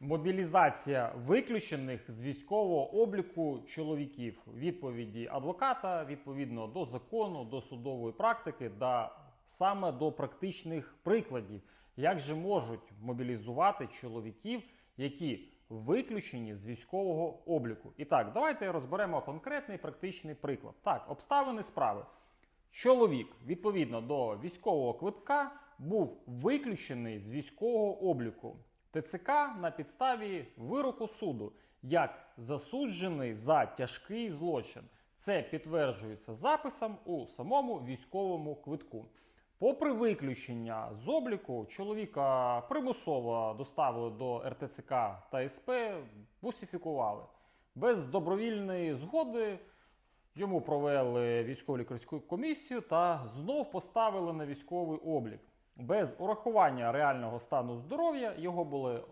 Мобілізація виключених з військового обліку чоловіків. Відповіді адвоката відповідно до закону, до судової практики, да саме до практичних прикладів, як же можуть мобілізувати чоловіків, які виключені з військового обліку. І так, давайте розберемо конкретний практичний приклад. Так, обставини справи. Чоловік, відповідно до військового квитка, був виключений з військового обліку ТЦК на підставі вироку суду як засуджений за тяжкий злочин. Це підтверджується записом у самому військовому квитку. Попри виключення з обліку, чоловіка примусово доставили до РТЦК та СП, бусифікували. Без добровільної згоди Йому провели військово лікарську комісію та знов поставили на військовий облік. Без урахування реального стану здоров'я його були